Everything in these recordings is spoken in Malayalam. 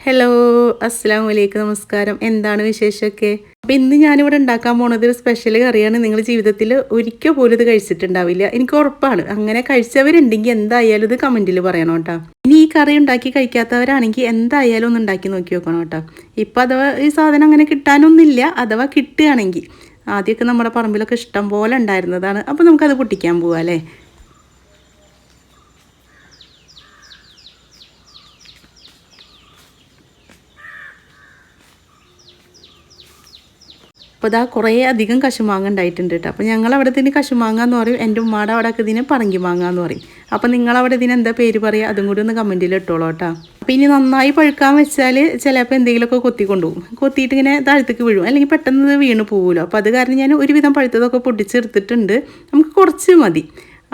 ഹലോ അസ്സാം വലൈക്കും നമസ്കാരം. എന്താണ് വിശേഷമൊക്കെ? അപ്പം ഇന്ന് ഞാനിവിടെ ഉണ്ടാക്കാൻ പോണത് ഒരു സ്പെഷ്യൽ കറിയാണ്. നിങ്ങൾ ജീവിതത്തിൽ ഒരിക്കൽ പോലും ഇത് കഴിച്ചിട്ടുണ്ടാവില്ല. എനിക്ക് ഉറപ്പാണ്. അങ്ങനെ കഴിച്ചവരുണ്ടെങ്കിൽ എന്തായാലും ഇത് കമന്റിൽ പറയണം കേട്ടോ. ഇനി ഈ കറി ഉണ്ടാക്കി കഴിക്കാത്തവരാണെങ്കിൽ എന്തായാലും ഒന്ന് ഉണ്ടാക്കി നോക്കി നോക്കണം കേട്ടോ. ഇപ്പം അഥവാ ഈ സാധനം അങ്ങനെ കിട്ടാനൊന്നുമില്ല അഥവാ കിട്ടുകയാണെങ്കിൽ. ആദ്യമൊക്കെ നമ്മുടെ പറമ്പിലൊക്കെ ഇഷ്ടം പോലെ ഉണ്ടായിരുന്നതാണ്. അപ്പോൾ നമുക്കത് പൊട്ടിക്കാൻ പോവാം അല്ലേ? അപ്പോൾ ഇതാ കുറേ അധികം കശുമാങ്ങ ഉണ്ടായിട്ടുണ്ട് കേട്ടോ. അപ്പോൾ ഞങ്ങൾ അവിടെ ഇതിന് കശുമാങ്ങ എന്ന് പറയും എന്റെ ഉമ്മയുടെ അവിടെ ഒക്കെ ഇതിന് പറങ്കി മാങ്ങ എന്ന് പറയും. അപ്പോൾ നിങ്ങളവിടെ ഇതിന് എന്താ പേര് പറയുക അതും കൂടി ഒന്ന് കമന്റിൽ ഇട്ടോളൂ കേട്ടോ. അപ്പോൾ ഇനി നന്നായി പഴുക്കാൻ വെച്ചാൽ ചിലപ്പോൾ എന്തെങ്കിലുമൊക്കെ കൊത്തി കൊണ്ടുപോകും കൊത്തിയിട്ട് ഇങ്ങനെ താഴത്തേക്ക് വീഴും. അല്ലെങ്കിൽ പെട്ടെന്ന് വീണ് പോകുമല്ലോ അപ്പോൾ അത് കാരണം ഞാൻ ഒരുവിധം പഴുത്തതൊക്കെ പൊട്ടിച്ചെടുത്തിട്ടുണ്ട്. നമുക്ക് കുറച്ച് മതി.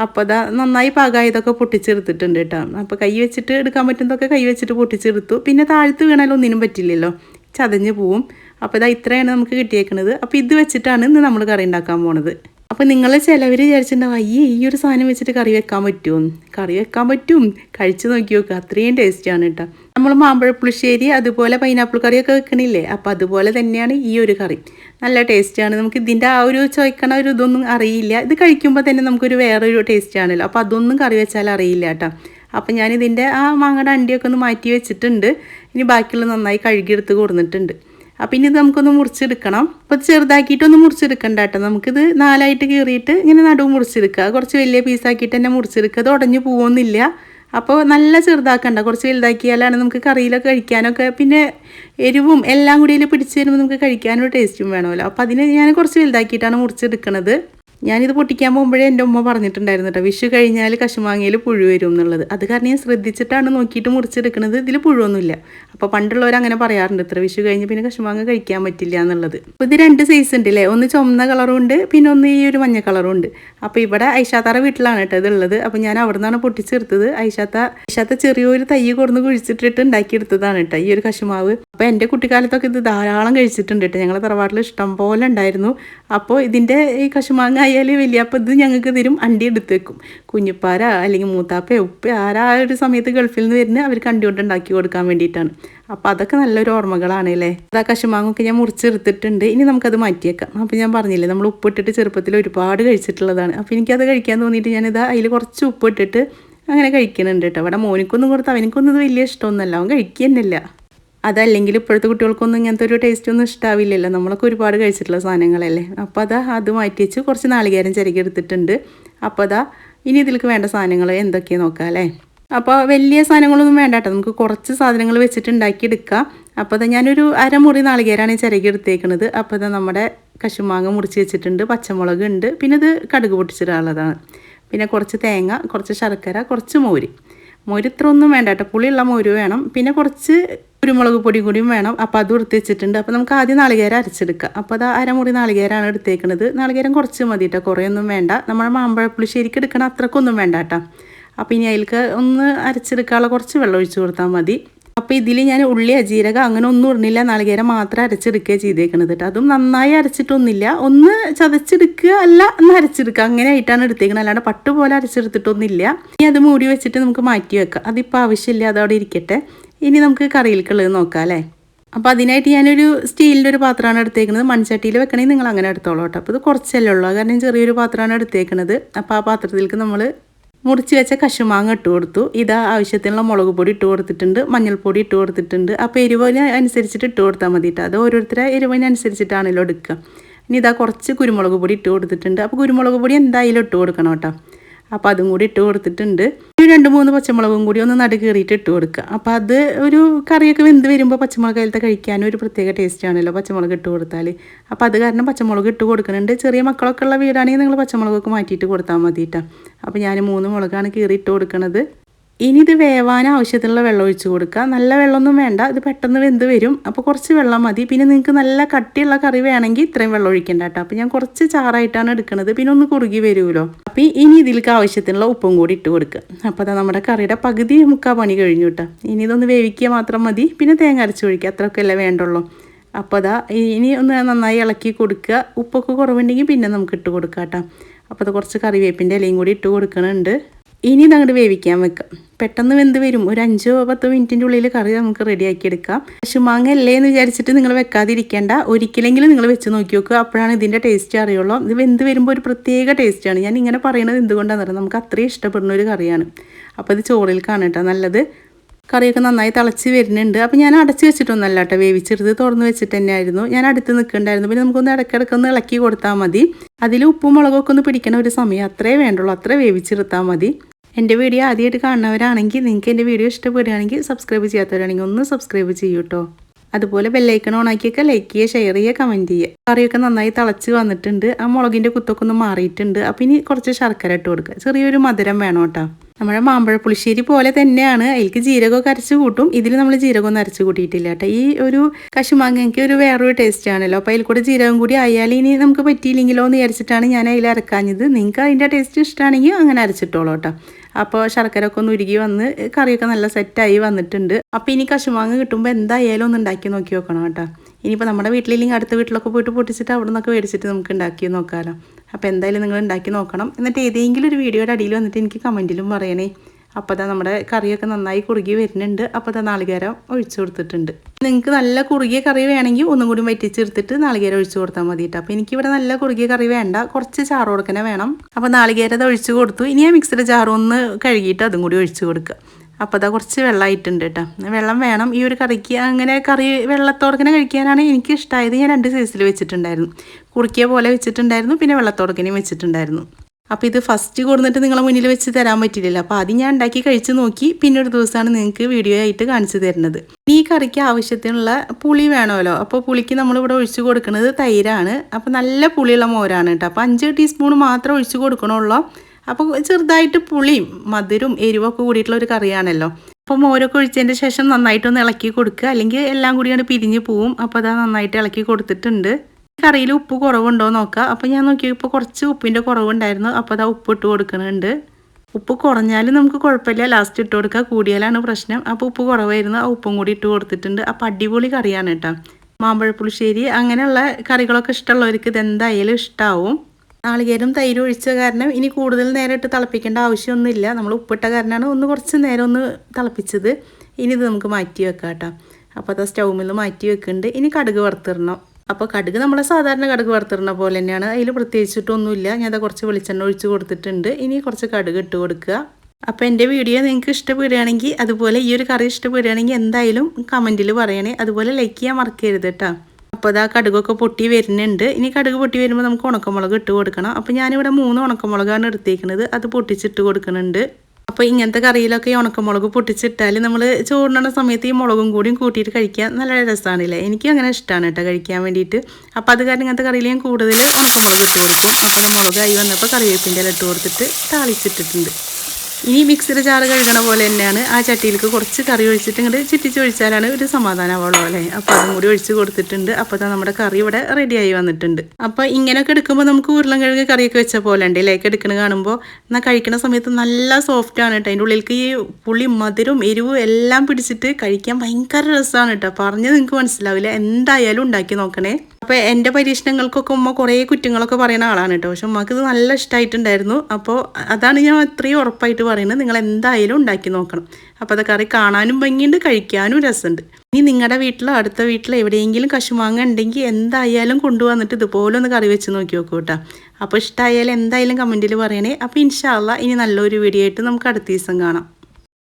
അപ്പോൾ അതാ നന്നായി പാകായതൊക്കെ പൊട്ടിച്ചെടുത്തിട്ടുണ്ട് കേട്ടോ. അപ്പോൾ കൈ വെച്ചിട്ട് എടുക്കാൻ പറ്റുന്നതൊക്കെ കൈ വെച്ചിട്ട് പൊട്ടിച്ചെടുത്തു. പിന്നെ താഴത്ത് വീണാലൊന്നിനും പറ്റില്ലല്ലോ. ചതഞ്ഞ് പോവും. അപ്പോൾ ഇതാ ഇത്രയാണ് നമുക്ക് കിട്ടിയേക്കുന്നത് അപ്പോൾ ഇത് വെച്ചിട്ടാണ് ഇന്ന് നമ്മൾ കറി ഉണ്ടാക്കാൻ പോണത്. അപ്പോൾ നിങ്ങൾ ചിലവർ വിചാരിച്ചിട്ടുണ്ടാവും അയ്യേ ഈ ഒരു സാധനം വെച്ചിട്ട് കറി വെക്കാൻ പറ്റുമോ? കറി വെക്കാൻ പറ്റും. കഴിച്ചു നോക്കി നോക്കുക അത്രയും ടേസ്റ്റിയാണ് കേട്ടോ നമ്മൾ മാമ്പഴപ്പുളിശ്ശേരി അതുപോലെ പൈനാപ്പിൾ കറിയൊക്കെ വെക്കണില്ലേ? അപ്പോൾ അതുപോലെ തന്നെയാണ് ഈ ഒരു കറി. നല്ല ടേസ്റ്റാണ് നമുക്ക് ഇതിന്റെ ആ ഒരു ചോയ്ക്കണ ഒരു ഇതൊന്നും അറിയില്ല. ഇത് കഴിക്കുമ്പോൾ തന്നെ നമുക്കൊരു വേറൊരു ടേസ്റ്റ് ആണല്ലോ. അപ്പോൾ അതൊന്നും കറി വെച്ചാൽ അറിയില്ല കേട്ടോ അപ്പം ഞാനിതിന്റെ ആ മാങ്ങയുടെ അണ്ടിയൊക്കെ ഒന്ന് മാറ്റി വെച്ചിട്ടുണ്ട്. ഇനി ബാക്കിയുള്ള നന്നായി കഴുകിയെടുത്ത് കൊടുത്തിട്ടുണ്ട് അപ്പം ഇനി ഇത് നമുക്കൊന്ന് മുറിച്ചെടുക്കണം. അപ്പോൾ ചെറുതാക്കിയിട്ടൊന്ന് മുറിച്ചെടുക്കണ്ട കേട്ടോ. നമുക്കിത് നാലായിട്ട് കീറിയിട്ട് ഇങ്ങനെ നടുവ് മുറിച്ചെടുക്കുക. കുറച്ച് വലിയ പീസാക്കിയിട്ട് തന്നെ മുറിച്ചെടുക്കുക. അത് ഉടഞ്ഞു പോകുന്നില്ല അപ്പോൾ നല്ല ചെറുതാക്കണ്ട. കുറച്ച് വലുതാക്കിയാലാണ് നമുക്ക് കറിയിലൊക്കെ കഴിക്കാനൊക്കെ പിന്നെ എരിവും എല്ലാം കൂടി പിടിച്ചു വരുമ്പോൾ നമുക്ക് കഴിക്കാനൊരു ടേസ്റ്റും വേണമല്ലോ. അപ്പോൾ അതിന് ഞാൻ കുറച്ച് വലുതാക്കിയിട്ടാണ് മുറിച്ചെടുക്കണത്. ഞാനിത് പൊട്ടിക്കാൻ പോകുമ്പോഴേ എന്റെ ഉമ്മ പറഞ്ഞിട്ടുണ്ടായിരുന്നു കേട്ടോ വിഷു കഴിഞ്ഞാൽ കശുമാങ്ങയിൽ പുഴു വരും എന്നുള്ളത്. അത് കാരണം ഞാൻ ശ്രദ്ധിച്ചിട്ടാണ് നോക്കിയിട്ട് മുറിച്ചെടുക്കുന്നത്. ഇതിൽ പുഴുവൊന്നുമില്ല. അപ്പോൾ പണ്ടുള്ളവർ അങ്ങനെ പറയാറുണ്ട് ഇത്ര വിഷു കഴിഞ്ഞ് പിന്നെ കശുമാങ്ങ കഴിക്കാൻ പറ്റില്ല എന്നുള്ളത്. അപ്പോൾ ഇത് രണ്ട് സൈസ് ഉണ്ട് അല്ലേ ഒന്ന് ചുമന്ന കളറും ഉണ്ട് പിന്നെ ഒന്ന് ഈ ഒരു മഞ്ഞ കളറും ഉണ്ട്. അപ്പോൾ ഇവിടെ ഐഷാത്താറ വീട്ടിലാണ് കേട്ടോ ഇതുള്ളത് അപ്പോൾ ഞാൻ അവിടെ നിന്നാണ് പൊട്ടിച്ചെടുത്തത്. ഐഷാത്ത ഐഷാത്ത ചെറിയൊരു തയ്യ് കൊടുന്ന് കുഴിച്ചിട്ടിട്ട് ഉണ്ടാക്കിയെടുത്തതാണ് കേട്ടോ ഈ ഒരു കശുമാവ്. അപ്പോൾ എന്റെ കുട്ടിക്കാലത്തൊക്കെ ഇത് ധാരാളം കഴിച്ചിട്ടുണ്ട് കേട്ടോ. ഞങ്ങളെ തറവാട്ടിൽ ഇഷ്ടം പോലെ ഉണ്ടായിരുന്നു. അപ്പോൾ ഇതിന്റെ ഈ കശുമാങ്ങ ആയാലും വലിയ അപ്പോൾ ഇത് ഞങ്ങൾക്ക് തരും അണ്ടി എടുത്ത് വെക്കും. കുഞ്ഞിപ്പാര അല്ലെങ്കിൽ മൂത്താപ്പ ഉപ്പ ആരാ ഒരു സമയത്ത് ഗൾഫിൽ നിന്ന് വരുന്നത് അവർക്ക് അണ്ടി കൊണ്ട് ഉണ്ടാക്കി കൊടുക്കാൻ വേണ്ടിയിട്ടാണ്. അപ്പോൾ അതൊക്കെ നല്ലൊരു ഓർമ്മകളാണ് അല്ലേ? അത് ആ കശുമാങ്ങൊക്കെ ഞാൻ മുറിച്ചെടുത്തിട്ടുണ്ട്. ഇനി നമുക്കത് മാറ്റിയേക്കാം. അപ്പോൾ ഞാൻ പറഞ്ഞില്ലേ നമ്മൾ ഉപ്പിട്ടിട്ട് ചെറുപ്പത്തിൽ ഒരുപാട് കഴിച്ചിട്ടുള്ളതാണ്. അപ്പോൾ എനിക്കത് കഴിക്കാൻ തോന്നിയിട്ട് ഞാനിത് അതിൽ കുറച്ച് ഉപ്പിട്ടിട്ട് അങ്ങനെ കഴിക്കുന്നുണ്ട് കേട്ടോ. അവിടെ മോനിക്കൊന്നും കൊടുത്ത് അവനിക്കൊന്നും ഇത് വലിയ ഇഷ്ടമൊന്നുമല്ല. അവൻ കഴിക്കുന്നില്ല അതല്ലെങ്കിൽ ഇപ്പോഴത്തെ കുട്ടികൾക്കൊന്നും ഇങ്ങനത്തെ ഒരു ടേസ്റ്റ് ഒന്നും ഇഷ്ടാവില്ലല്ലോ. നമ്മളൊക്കെ ഒരുപാട് കഴിച്ചിട്ടുള്ള സാധനങ്ങളല്ലേ. അപ്പോൾ അതാ അത് മാറ്റി വെച്ച് കുറച്ച് നാളികേരം ചിരകി എടുത്തിട്ടുണ്ട്. അപ്പോൾ അതാ ഇനി ഇതിലേക്ക് വേണ്ട സാധനങ്ങൾ എന്തൊക്കെയാണ് നോക്കാം അല്ലേ? അപ്പോൾ വലിയ സാധനങ്ങളൊന്നും വേണ്ട കേട്ടോ. നമുക്ക് കുറച്ച് സാധനങ്ങൾ വെച്ചിട്ട് ഉണ്ടാക്കിയെടുക്കാം. അപ്പോൾ അതാ ഞാനൊരു അരമുറി നാളികേരാണ് ചിരകി എടുത്തേക്കുന്നത് അപ്പോൾ അതാ നമ്മുടെ കശുമാങ്ങ മുറിച്ച് വെച്ചിട്ടുണ്ട്. പച്ചമുളക് ഉണ്ട് പിന്നെ ഇത് കടുക് പൊട്ടിച്ചിടാനുള്ളതാണ് പിന്നെ കുറച്ച് തേങ്ങ കുറച്ച് ശർക്കര കുറച്ച് മോര്. മോര് ഒന്നും വേണ്ട കേട്ടോ. പുളിയുള്ള മോര് വേണം. പിന്നെ കുറച്ച് കുരുമുളക് പൊടി കൂടിയും വേണം. അപ്പോൾ അത് എടുത്ത് വെച്ചിട്ടുണ്ട്. അപ്പോൾ നമുക്ക് ആദ്യം നാളികേരം അരച്ചെടുക്കാം. അപ്പോൾ അത് അരമുറി നാളികേരമാണ് എടുത്തേക്കുന്നത് നാളികേരം കുറച്ച് മതി കേട്ടോ. കുറേയൊന്നും വേണ്ട. നമ്മുടെ മാമ്പഴപ്പുളി ശരിക്കും എടുക്കണ അത്രക്കൊന്നും വേണ്ട കേട്ടോ. അപ്പോൾ ഇനി അതിലേക്ക് ഒന്ന് അരച്ചെടുക്കാനുള്ള കുറച്ച് വെള്ളം ഒഴിച്ച് കൊടുത്താൽ മതി. അപ്പോൾ ഇതിൽ ഞാൻ ഉള്ളി അജീരകം അങ്ങനെ ഒന്നും ഇടുന്നില്ല. നാളികേരം മാത്രം അരച്ചെടുക്കുക ചെയ്തേക്കണത് കേട്ടോ അതും നന്നായി അരച്ചിട്ടൊന്നുമില്ല. ഒന്ന് ചതച്ചെടുക്കുക അല്ല ഒന്ന് അരച്ചെടുക്കുക. അങ്ങനെ ആയിട്ടാണ് എടുത്തേക്കുന്നത് അല്ലാണ്ട് പട്ട് പോലെ അരച്ചെടുത്തിട്ടൊന്നുമില്ല. ഇനി അത് മൂടി വെച്ചിട്ട് നമുക്ക് മാറ്റി വെക്കാം. അതിപ്പോൾ ആവശ്യമില്ല അതവിടെ ഇരിക്കട്ടെ. ഇനി നമുക്ക് കറിയിലേക്കുള്ളത് നോക്കാം അല്ലേ? അപ്പോൾ അതിനായിട്ട് ഞാനൊരു സ്റ്റീലിന്റെ ഒരു പാത്രമാണ് എടുത്തേക്കുന്നത് മൺചട്ടിയിൽ വെക്കണമെങ്കിൽ നിങ്ങൾ അങ്ങനെ എടുത്തോളൂ കേട്ടോ അപ്പോൾ ഇത് കുറച്ചല്ലേ ഉള്ളൂ. കാരണം ചെറിയൊരു പാത്രമാണ് എടുത്തേക്കുന്നത് അപ്പോൾ ആ പാത്രത്തിലേക്ക് നമ്മൾ മുറിച്ച് വെച്ച കശുമാങ്ങ ഇട്ട് കൊടുത്തു. ഇതാ ആവശ്യത്തിനുള്ള മുളക് പൊടി ഇട്ട് കൊടുത്തിട്ടുണ്ട്. മഞ്ഞൾപ്പൊടി ഇട്ട് കൊടുത്തിട്ടുണ്ട്. അപ്പോൾ എരിവിന് അനുസരിച്ചിട്ട് ഇട്ട് കൊടുത്താൽ മതി കേട്ടോ അത് ഓരോരുത്തരെ എരിവിനനുസരിച്ചിട്ടാണല്ലോ എടുക്കുക. ഇനി ഇതാ കുറച്ച് കുരുമുളക് പൊടി ഇട്ട് കൊടുത്തിട്ടുണ്ട്. അപ്പോൾ കുരുമുളക് പൊടി എന്തായാലും ഇട്ട് കൊടുക്കണം കേട്ടോ. അപ്പോൾ അതും കൂടി ഇട്ട് കൊടുത്തിട്ടുണ്ട്. ഒരു രണ്ട് മൂന്ന് പച്ചമുളകും കൂടി ഒന്ന് നടു കീറിയിട്ട് ഇട്ട് കൊടുക്കുക. അപ്പോൾ അത് ഒരു കറിയൊക്കെ വെന്ത് വരുമ്പോൾ പച്ചമുളക് അതിലത്തെ കഴിക്കാനും ഒരു പ്രത്യേക ടേസ്റ്റ് ആണല്ലോ പച്ചമുളക് ഇട്ട് കൊടുത്താൽ അപ്പോൾ അത് കാരണം പച്ചമുളക് ഇട്ട് കൊടുക്കുന്നുണ്ട്. ചെറിയ മക്കളൊക്കെ ഉള്ള വീടാണെങ്കിൽ നിങ്ങൾ പച്ചമുളകൊക്കെ മാറ്റിയിട്ട് കൊടുത്താൽ മതി കേട്ടോ അപ്പോൾ ഞാൻ മൂന്ന് മുളകാണ് കീറി ഇട്ട് കൊടുക്കുന്നത് ഇനി ഇത് വേവാൻ ആവശ്യത്തിനുള്ള വെള്ളം ഒഴിച്ച് കൊടുക്കുക. നല്ല വെള്ളമൊന്നും വേണ്ട. ഇത് പെട്ടെന്ന് വെന്ത് വരും. അപ്പോൾ കുറച്ച് വെള്ളം മതി. പിന്നെ നിങ്ങൾക്ക് നല്ല കട്ടിയുള്ള കറി വേണമെങ്കിൽ ഇത്രയും വെള്ളം ഒഴിക്കണ്ട കേട്ടോ. അപ്പോൾ ഞാൻ കുറച്ച് ചാറായിട്ടാണ് എടുക്കുന്നത്. പിന്നെ ഒന്ന് കുറുകി വരുമല്ലോ. അപ്പോൾ ഇനി ഇതിലേക്ക് ആവശ്യത്തിനുള്ള ഉപ്പും കൂടി ഇട്ട് കൊടുക്കുക. അപ്പോൾ അതാ നമ്മുടെ കറിയുടെ പകുതി മുക്കാ പണി കഴിഞ്ഞു കേട്ടോ. ഇനി ഇതൊന്ന് വേവിക്കുക മാത്രം മതി. പിന്നെ തേങ്ങ അരച്ച് ഒഴിക്കുക. അത്രയൊക്കെ അല്ലേ വേണ്ടുള്ളൂ. അപ്പോൾ അതാ ഇനി ഒന്ന് നന്നായി ഇളക്കി കൊടുക്കുക. ഉപ്പൊക്കെ കുറവുണ്ടെങ്കിൽ പിന്നെ നമുക്ക് ഇട്ട് കൊടുക്കാം കേട്ടോ. അപ്പോൾ അത് കുറച്ച് കറിവേപ്പിന്റെ ഇലയും കൂടി ഇട്ട് കൊടുക്കണുണ്ട്. ഇനി അങ്ങോട്ട് വേവിക്കാൻ വെക്കാം. പെട്ടെന്ന് വെന്ത് വരും. ഒരു അഞ്ചോ പത്തോ മിനിറ്റിന്റെ ഉള്ളിൽ കറി നമുക്ക് റെഡിയാക്കി എടുക്കാം. പശുമാങ്ങ അല്ലേ എന്ന് വിചാരിച്ചിട്ട് നിങ്ങൾ വെക്കാതിരിക്കേണ്ട. ഒരിക്കലെങ്കിലും നിങ്ങൾ വെച്ച് നോക്കി നോക്കുക അപ്പോഴാണ് ഇതിന്റെ ടേസ്റ്റ് അറിയുള്ളൂ. ഇത് വെന്ത് വരുമ്പോൾ ഒരു പ്രത്യേക ടേസ്റ്റാണ് ഞാൻ ഇങ്ങനെ പറയുന്നത് എന്തുകൊണ്ടാണെന്ന് അറിയാം നമുക്ക് അത്രയും ഇഷ്ടപ്പെടുന്ന ഒരു കറിയാണ്. അപ്പോൾ ഇത് ചോറിൽ കാണട്ടോ നല്ലത്. കറിയൊക്കെ നന്നായി തിളച്ച് വരുന്നുണ്ട്. അപ്പോൾ ഞാൻ അടച്ച് വെച്ചിട്ടൊന്നല്ല കേട്ടോ വേവിച്ചെടുത്ത് തുറന്ന് വെച്ചിട്ട് തന്നെയായിരുന്നു. ഞാൻ അടുത്ത് നിൽക്കുന്നുണ്ടായിരുന്നു പിന്നെ നമുക്കൊന്ന് ഇടയ്ക്കിടയ്ക്കൊന്ന് ഇളക്കി കൊടുത്താൽ മതി. അതിൽ ഉപ്പും മുളകൊക്കെ ഒന്ന് പിടിക്കണ ഒരു സമയം അത്രേ വേണ്ടുള്ളൂ. അത്രേ വേവിച്ചെടുത്താൽ മതി. എന്റെ വീഡിയോ ആദ്യമായിട്ട് കാണുന്നവരാണെങ്കിൽ നിങ്ങൾക്ക് എന്റെ വീഡിയോ ഇഷ്ടപ്പെടുകയാണെങ്കിൽ സബ്സ്ക്രൈബ് ചെയ്യാത്തവരാണെങ്കിൽ ഒന്ന് സബ്സ്ക്രൈബ് ചെയ്യൂ കേട്ടോ അതുപോലെ ബെല്ലൈക്കൺ ഓണാക്കിയൊക്കെ ലൈക്ക് ചെയ്യുക ഷെയർ ചെയ്യുക കമന്റ് ചെയ്യുക. കറിയൊക്കെ നന്നായി തിളച്ച് വന്നിട്ടുണ്ട്. ആ മുളകിന്റെ കുത്തൊക്കെ ഒന്ന് മാറിയിട്ടുണ്ട്. അപ്പം ഇനി കുറച്ച് ശർക്കര ഇട്ട് കൊടുക്കുക. ചെറിയൊരു മധുരം വേണം കേട്ടോ നമ്മുടെ മാമ്പഴ പുളിശ്ശേരി പോലെ തന്നെയാണ്. അതിലേക്ക് ജീരകമൊക്കെ അരച്ച് കൂട്ടും. ഇതിൽ നമ്മൾ ജീരകമൊന്നും അരച്ച് കൂട്ടിയിട്ടില്ല കേട്ടോ. ഈ ഒരു കശുമാങ്ങയ്ക്ക് ഒരു വേറൊരു ടേസ്റ്റ് ആണല്ലോ. അപ്പോൾ അതിൽ കൂടെ ജീരകം കൂടി ആയാൽ ഇനി നമുക്ക് പറ്റിയില്ലെങ്കിലോ എന്ന് വിചാരിച്ചിട്ടാണ് ഞാൻ അതിൽ അരക്കാഞ്ഞത്. നിങ്ങൾക്ക് അതിന്റെ ടേസ്റ്റ് ഇഷ്ടമാണെങ്കിൽ അങ്ങനെ അരച്ചിട്ടോളൂ കേട്ടോ. അപ്പോൾ ശർക്കര ഒക്കെ ഒന്ന് ഉരുകി വന്ന് കറിയൊക്കെ നല്ല സെറ്റായി വന്നിട്ടുണ്ട്. അപ്പോൾ ഇനി കശുമാങ്ങ കിട്ടുമ്പോൾ എന്തായാലും ഒന്ന് ഉണ്ടാക്കി നോക്കി നോക്കണം കേട്ടോ. ഇനിയിപ്പോൾ നമ്മുടെ വീട്ടിലില്ലെങ്കിൽ അടുത്ത വീട്ടിലൊക്കെ പോയിട്ട് പൊട്ടിച്ചിട്ട് അവിടെ നിന്നൊക്കെ മേടിച്ചിട്ട് നമുക്ക് ഉണ്ടാക്കി നോക്കാമല്ലോ അപ്പോൾ എന്തായാലും നിങ്ങൾ ഉണ്ടാക്കി നോക്കണം. എന്നിട്ട് ഏതെങ്കിലും ഒരു വീഡിയോയുടെ അടിയിൽ വന്നിട്ട് എനിക്ക് കമന്റിലും പറയണേ. അപ്പോൾ അതാ നമ്മുടെ കറിയൊക്കെ നന്നായി കുറുകി വരുന്നുണ്ട്. അപ്പോൾ അതാ നാളികേരം ഒഴിച്ചു കൊടുത്തിട്ടുണ്ട്. നിങ്ങൾക്ക് നല്ല കുറുകിയ കറി വേണമെങ്കിൽ ഒന്നും കൂടി വറ്റിച്ചെടുത്തിട്ട് നാളികേരം ഒഴിച്ചു കൊടുത്താൽ മതി കേട്ടോ അപ്പോൾ എനിക്കിവിടെ നല്ല കുറുകിയ കറി വേണ്ട. കുറച്ച് ചാറ് കൊടുക്കണേ വേണം. അപ്പോൾ നാളികേരം അത് ഒഴിച്ചു കൊടുത്തു. ഇനി ആ മിക്സിയുടെ ചാറ് ഒന്ന് കഴുകിയിട്ട് അതും കൂടി ഒഴിച്ചു കൊടുക്കുക. അപ്പോൾ അതാ കുറച്ച് വെള്ളമായിട്ടുണ്ട് കേട്ടോ. വെള്ളം വേണം. ഈ ഒരു കറിക്ക് അങ്ങനെ കറി വെള്ളത്തോടക്കനെ കഴിക്കാനാണ് എനിക്ക് ഇഷ്ടമായത് ഞാൻ രണ്ട് സൈസിൽ വെച്ചിട്ടുണ്ടായിരുന്നു. കുറുക്കിയ പോലെ വെച്ചിട്ടുണ്ടായിരുന്നു. പിന്നെ വെള്ളത്തോടക്കനെയും വെച്ചിട്ടുണ്ടായിരുന്നു. അപ്പോൾ ഇത് ഫസ്റ്റ് കൊടുത്തിട്ട് നിങ്ങളെ മുന്നിൽ വെച്ച് തരാൻ പറ്റില്ലല്ലോ. അപ്പോൾ അത് ഞാൻ ഉണ്ടാക്കി കഴിച്ച് നോക്കി. പിന്നെ ഒരു ദിവസമാണ് നിങ്ങൾക്ക് വീഡിയോ ആയിട്ട് കാണിച്ചു തരുന്നത്. ഈ കറിക്ക് ആവശ്യത്തിനുള്ള പുളി വേണമല്ലോ. അപ്പോൾ പുളിക്ക് നമ്മളിവിടെ ഒഴിച്ചു കൊടുക്കുന്നത് തൈരാണ്. അപ്പോൾ നല്ല പുളിയുള്ള മോരാണ് കേട്ടോ. അപ്പോൾ അഞ്ച് ടീസ്പൂൺ മാത്രം ഒഴിച്ചു കൊടുക്കണുള്ളൂ. അപ്പോൾ ചെറുതായിട്ട് പുളിയും മധുരവും എരിവൊക്കെ കൂടിയിട്ടുള്ള ഒരു കറിയാണല്ലോ. അപ്പോൾ മോരൊക്കെ ഒഴിച്ചതിന്റെ ശേഷം നന്നായിട്ടൊന്ന് ഇളക്കി കൊടുക്കുക. അല്ലെങ്കിൽ എല്ലാം കൂടി കൂടിയാണ് പിരിഞ്ഞ് പോവും. അപ്പോൾ അത് നന്നായിട്ട് ഇളക്കി കൊടുത്തിട്ടുണ്ട്. കറിയിൽ ഉപ്പ് കുറവുണ്ടോ നോക്കുക അപ്പോൾ ഞാൻ നോക്കിയപ്പോൾ കുറച്ച് ഉപ്പിന്റെ കുറവുണ്ടായിരുന്നു. അപ്പോൾ അതാ ഉപ്പ് ഇട്ട് കൊടുക്കുന്നുണ്ട്. ഉപ്പ് കുറഞ്ഞാലും നമുക്ക് കുഴപ്പമില്ല. ലാസ്റ്റ് ഇട്ട് കൊടുക്കുക. കൂടിയാലാണ് പ്രശ്നം. അപ്പോൾ ഉപ്പ് കുറവായിരുന്നു. ആ ഉപ്പും കൂടി ഇട്ട് കൊടുത്തിട്ടുണ്ട്. അപ്പോൾ അടിപൊളി കറിയാണ് കേട്ടോ. മാമ്പഴപ്പുളിശ്ശേരി. അങ്ങനെയുള്ള കറികളൊക്കെ ഇഷ്ടമുള്ളവർക്ക് ഇത് എന്തായാലും ഇഷ്ടമാവും നാളികേരം തൈര് ഒഴിച്ച കാരണം ഇനി കൂടുതൽ നേരം ഇട്ട് തിളപ്പിക്കേണ്ട ആവശ്യമൊന്നുമില്ല. നമ്മൾ ഉപ്പിട്ട കാരണമാണ് ഒന്ന് കുറച്ച് നേരം ഒന്ന് തിളപ്പിച്ചത്. ഇനി ഇത് നമുക്ക് മാറ്റി വെക്കാം കേട്ടോ. അപ്പോൾ അത് സ്റ്റൗമിൽ നിന്ന് മാറ്റി വെക്കുന്നുണ്ട്. ഇനി കടുക് വറുത്തിടണം. അപ്പോൾ കടുക് നമ്മളെ സാധാരണ കടുക് വറുത്തിടുന്ന പോലെ തന്നെയാണ്. അതിൽ പ്രത്യേകിച്ചിട്ടൊന്നുമില്ല. ഞാൻ അത് കുറച്ച് വെളിച്ചെണ്ണ ഒഴിച്ച് കൊടുത്തിട്ടുണ്ട്. ഇനി കുറച്ച് കടുക് ഇട്ട് കൊടുക്കുക. അപ്പോൾ എന്റെ വീഡിയോ നിങ്ങൾക്ക് ഇഷ്ടപ്പെടുകയാണെങ്കിൽ അതുപോലെ ഈ ഒരു കറി ഇഷ്ടപ്പെടുകയാണെങ്കിൽ എന്തായാലും കമന്റിൽ പറയണേ. അതുപോലെ ലൈക്ക് ചെയ്യാൻ മറക്കരുത് കേട്ടോ. അപ്പോൾ ഇതാ കടുകൊക്കെ പൊട്ടി വരുന്നുണ്ട്. ഇനി കടുക് പൊട്ടി വരുമ്പോൾ നമുക്ക് ഉണക്കമുളക് ഇട്ട് കൊടുക്കണം. അപ്പോൾ ഞാനിവിടെ മൂന്ന് ഉണക്കമുളകാണ് എടുത്തേക്കുന്നത് അത് പൊട്ടിച്ചിട്ട് കൊടുക്കുന്നുണ്ട് അപ്പോൾ ഇങ്ങനത്തെ കറിയിലൊക്കെ ഈ ഉണക്കമുളക് പൊട്ടിച്ചിട്ടാൽ നമ്മൾ ചോറിനുള്ള സമയത്ത് ഈ മുളകും കൂടിയും കൂട്ടിയിട്ട് കഴിക്കാൻ നല്ല രസമാണല്ലേ എനിക്കും അങ്ങനെ ഇഷ്ടമാണ് കേട്ടോ കഴിക്കാൻ വേണ്ടിയിട്ട്. അപ്പോൾ അത് കാരണം ഇങ്ങനത്തെ കറിയിൽ ഞാൻ കൂടുതൽ ഉണക്കമുളക് ഇട്ട് കൊടുക്കും. അപ്പോൾ മുളകായി വന്നപ്പോൾ കറിവേപ്പിന്റെ ഇല ഇട്ട് കൊടുത്തിട്ട് താളിച്ചിട്ടിട്ടുണ്ട്. ഇനി മിക്സിയുടെ ചാറ് കഴുകണ പോലെ തന്നെയാണ് ആ ചട്ടിയിലേക്ക് കുറച്ച് കറി ഒഴിച്ചിട്ട് ഇങ്ങോട്ട് ചുറ്റിച്ച് ഒഴിച്ചാലാണ് ഒരു സമാധാനമാവുള്ളൂ അല്ലേ? അപ്പോൾ അതും കൂടി ഒഴിച്ച് കൊടുത്തിട്ടുണ്ട്. അപ്പോൾ നമ്മുടെ കറി ഇവിടെ റെഡിയായി വന്നിട്ടുണ്ട്. അപ്പോൾ ഇങ്ങനെയൊക്കെ എടുക്കുമ്പോൾ നമുക്ക് ഉരുളൻകിഴങ്ങ് കറിയൊക്കെ വെച്ച പോലെ ഉണ്ട്. ലേക്ക് എടുക്കണ കാണുമ്പോൾ എന്നാൽ കഴിക്കുന്ന സമയത്ത് നല്ല സോഫ്റ്റ് ആണ് കേട്ടോ അതിന്റെ ഉള്ളിലേക്ക് ഈ പുളി മധുരവും എരിവും എല്ലാം പിടിച്ചിട്ട് കഴിക്കാൻ ഭയങ്കര രസമാണ് കേട്ടോ പറഞ്ഞ് നിങ്ങൾക്ക് മനസ്സിലാവില്ല. എന്തായാലും ഉണ്ടാക്കി നോക്കണേ. അപ്പോൾ എന്റെ പരീക്ഷണങ്ങൾക്കൊക്കെ ഉമ്മ കുറേ കുറ്റങ്ങളൊക്കെ പറയുന്ന ആളാണ് കേട്ടോ പക്ഷെ ഉമ്മക്ക് ഇത് നല്ല ഇഷ്ടമായിട്ടുണ്ടായിരുന്നു അപ്പോൾ അതാണ് ഞാൻ അത്രയും ഉറപ്പായിട്ട് പറയുന്നത് നിങ്ങൾ എന്തായാലും ഉണ്ടാക്കി നോക്കണം. അപ്പോൾ അത് കറി കാണാനും ഭംഗിയുണ്ട് കഴിക്കാനും രസമുണ്ട്. ഇനി നിങ്ങളുടെ വീട്ടിലോ അടുത്ത വീട്ടിലോ എവിടെയെങ്കിലും കശുമാങ്ങ ഉണ്ടെങ്കിൽ എന്തായാലും കൊണ്ടുവന്നിട്ട് ഇതുപോലെ ഒന്ന് കറി വെച്ച് നോക്കി നോക്കൂ കേട്ടോ. അപ്പോൾ ഇഷ്ടമായാലും എന്തായാലും കമന്റിൽ പറയണേ. അപ്പോൾ ഇൻഷാല്ല ഇനി നല്ലൊരു വീഡിയോ ആയിട്ട് നമുക്ക് അടുത്ത ദിവസം കാണാം.